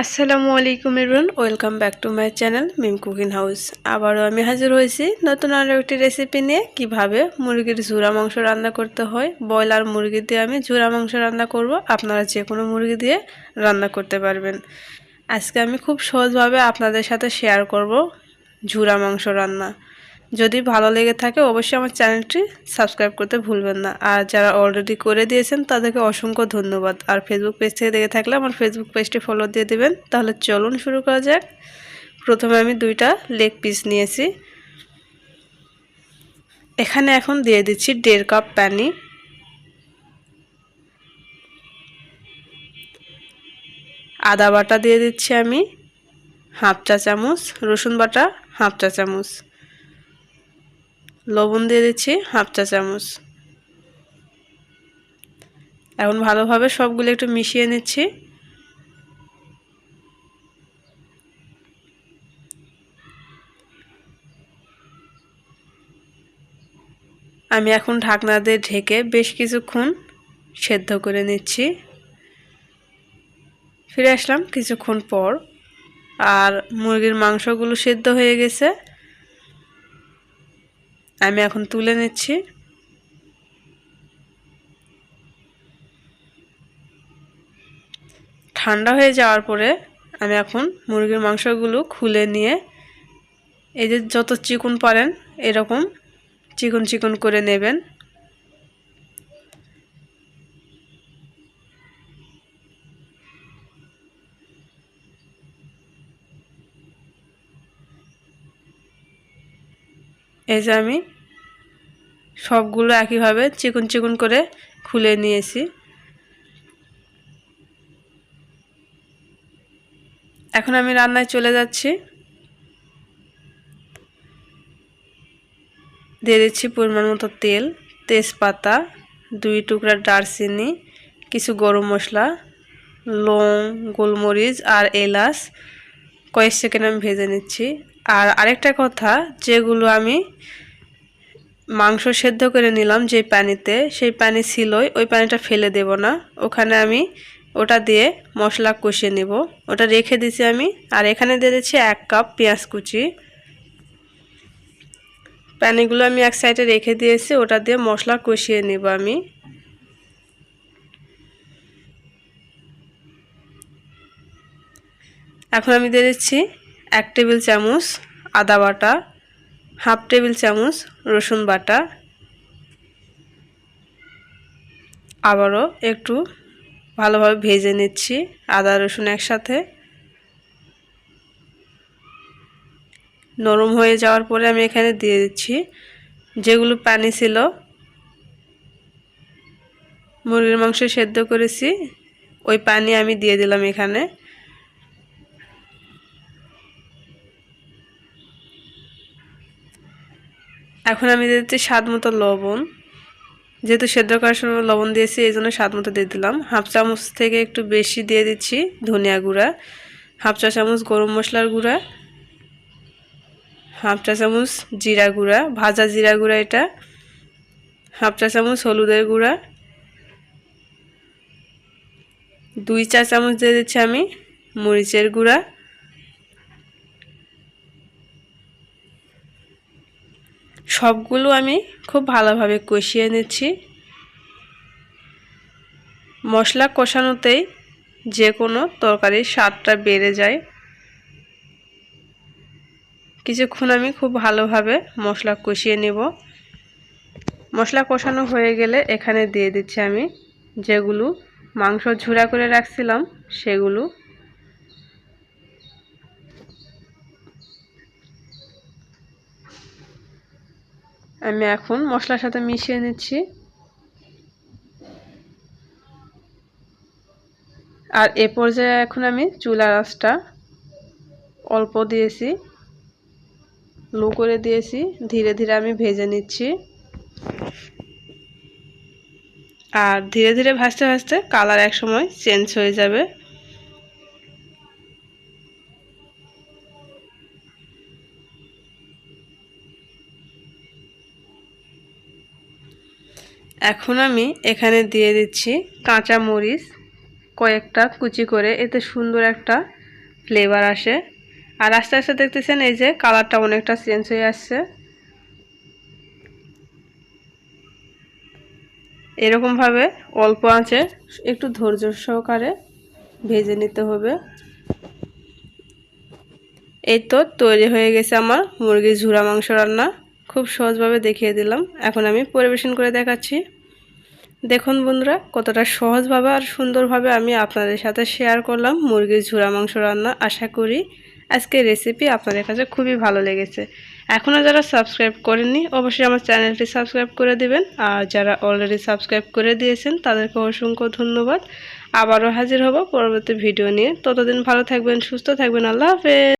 আসসালামু আলাইকুম এরুন welcome back to my channel Mim cooking house আবারও আমি হাজির হয়েছি নতুন আরও একটি রেসিপি নিয়ে। কীভাবে মুরগির ঝুরা মাংস রান্না করতে হয়, ব্রয়লার মুরগি দিয়ে আমি ঝুরা মাংস রান্না করব। আপনারা যে কোনো মুরগি দিয়ে রান্না করতে পারবেন। আজকে আমি খুব সহজভাবে আপনাদের সাথে শেয়ার করব ঝুরা মাংস রান্না। যদি ভালো লেগে থাকে অবশ্যই আমার চ্যানেলটি সাবস্ক্রাইব করতে ভুলবেন না। আর যারা অলরেডি করে দিয়েছেন, তাদেরকে অসংখ্য ধন্যবাদ। আর ফেসবুক পেজ থেকে দেখে থাকলে আমার ফেসবুক পেজটি ফলো দিয়ে দেবেন। তাহলে চলুন শুরু করা যাক। প্রথমে আমি দুইটা লেগ পিস নিয়েছি। এখানে এখন দিয়ে দিচ্ছি দেড় কাপ পানি। আদা বাটা দিয়ে দিচ্ছি আমি। হাফ চা চামচ। রসুন বাটা, হাফ চা চামচ। লবণ দিয়ে দিচ্ছি হাফ চা চামচ। এখন ভালোভাবে সবগুলো একটু মিশিয়ে নিচ্ছি। আমি এখন ঢাকনা দিয়ে ঢেকে বেশ কিছুক্ষণ সেদ্ধ করে নিচ্ছি। ফিরে আসলাম কিছুক্ষণ পর। আর মুরগির মাংসগুলো সেদ্ধ হয়ে গেছে। আমি এখন তুলে নিচ্ছি। ঠান্ডা হয়ে যাওয়ার পরে আমি এখন মুরগির মাংসগুলো খুলে নিয়ে এদের যত চিকন পারেন এরকম চিকন চিকন করে নেবেন। এই যে আমি সবগুলো একইভাবে চিকন চিকুন করে খুলে নিয়েছি। এখন আমি রান্নায় চলে যাচ্ছি। দিয়ে দিচ্ছি পরিমাণ মতো তেল, তেজপাতা, দুই টুকরা দারচিনি, কিছু গরম মশলা, লং, গোলমরিচ আর এলাচ। কয়েক সেকেন্ড আমি ভেজে নিচ্ছি। আর আরেকটা কথা, যেগুলো আমি মাংস সেদ্ধ করে নিলাম যে পানিতে, সেই পানি ছিলই, ওই পানিটা ফেলে দেব না। ওখানে আমি ওটা দিয়ে মশলা কষিয়ে নেব। ওটা রেখে দিছি আমি, আর এখানে দিয়ে দিচ্ছি এক কাপ পেঁয়াজ কুচি। পানিগুলো আমি এক সাইডে রেখে দিয়েছি, ওটা দিয়ে মশলা কষিয়ে নেব আমি। এখন আমি দিয়ে দিচ্ছি এক টেবিল চামচ আদা বাটা, হাফ টেবিল চামচ রসুন বাটা। আবারও একটু ভালোভাবে ভেজে নিচ্ছি আদা, রসুন একসাথে। নরম হয়ে যাওয়ার পরে আমি এখানে দিয়ে দিচ্ছি যেগুলো পানি ছিল। মুরগির মাংস সেদ্ধ করেছি, ওই পানি আমি দিয়ে দিলাম এখানে। এখন আমি দিয়ে দিচ্ছি স্বাদ মতো লবণ। যেহেতু সেদ্ধ করার সময় লবণ দিয়েছি, এই জন্য স্বাদ মতো দিয়ে দিলাম। হাফ চামচ থেকে একটু বেশি দিয়ে দিচ্ছি ধনিয়া গুঁড়া, হাফ চা চামচ গরম মশলার গুঁড়া, হাফ চা চামচ জিরা গুঁড়া, ভাজা জিরা গুঁড়া এটা, হাফ চা চামচ হলুদের গুঁড়া, দুই চা চামচ দিয়ে দিচ্ছি আমি মরিচের গুঁড়া সবগুলো আমি খুব ভালোভাবে কষিয়ে নিচ্ছি। মশলা কষানোতেই যে কোনো তরকারির স্বাদটা বেড়ে যায়। কিছুক্ষণ আমি খুব ভালোভাবে মশলা কষিয়ে নেব। মশলা কষানো হয়ে গেলে এখানে দিয়ে দিচ্ছি আমি যেগুলো মাংস ঝুড়া করে রাখছিলাম সেগুলো আমি এখন মশলার সাথে মিশিয়ে নিচ্ছি। আর এ পর্যায়ে এখন আমি চুলার আঁচটা অল্প দিয়েছি, লো করে দিয়েছি, ধীরে ধীরে আমি ভেজে নিচ্ছি। আর ধীরে ধীরে ভাজতে ভাজতে কালার এক সময় চেঞ্জ হয়ে যাবে। এখন আমি এখানে দিয়ে দিচ্ছি কাঁচা মরিচ, কয়েকটা কুচি করে। এতে সুন্দর একটা ফ্লেভার আসে। আর আস্তে আস্তে দেখতেছেন এই যে কালারটা অনেকটা চেঞ্জ হয়ে আসছে। এরকমভাবে অল্প আছে একটু ধৈর্য সহকারে ভেজে নিতে হবে। এই তো তৈরি হয়ে গেছে আমার মুরগির ঝুরা মাংস রান্না। খুব সহজভাবে দেখিয়ে দিলাম। এখন আমি পরিবেশন করে দেখাচ্ছি। দেখুন বন্ধুরা, কতটা সহজভাবে আর সুন্দরভাবে আমি আপনাদের সাথে শেয়ার করলাম মুরগির ঝুরা মাংস রান্না। আশা করি আজকে রেসিপি আপনাদের কাছে খুবই ভালো লেগেছে। এখনও যারা সাবস্ক্রাইব করেননি, অবশ্যই আমার চ্যানেলটি সাবস্ক্রাইব করে দিবেন। আর যারা অলরেডি সাবস্ক্রাইব করে দিয়েছেন, তাদেরকে অসংখ্য ধন্যবাদ। আবারও হাজির হব পরবর্তী ভিডিও নিয়ে। ততদিন ভালো থাকবেন, সুস্থ থাকবেন। আল্লাহ হাফেজ।